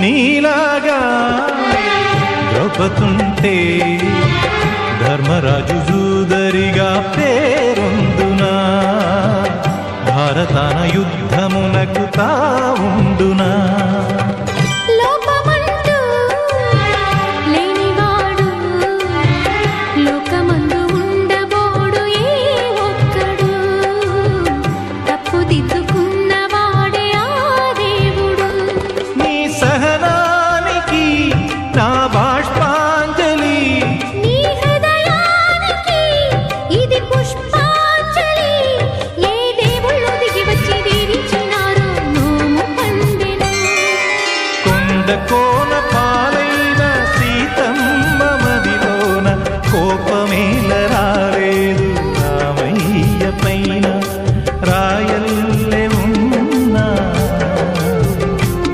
నీలాగా ద్రౌపదుంటే ధర్మరాజు జూదరిగా పేరొందునా భారతాన యుద్ధమునకు తావుండునా? నా బాష్పాంజలి. నీ హృదయానికి ఇది పుష్పాంజలి. ఏ దేవుళ్ళు దిగి వచ్చి దీవించున్నారు నోము పండెను కోపమేల రాలేదు రామయ్య పైన.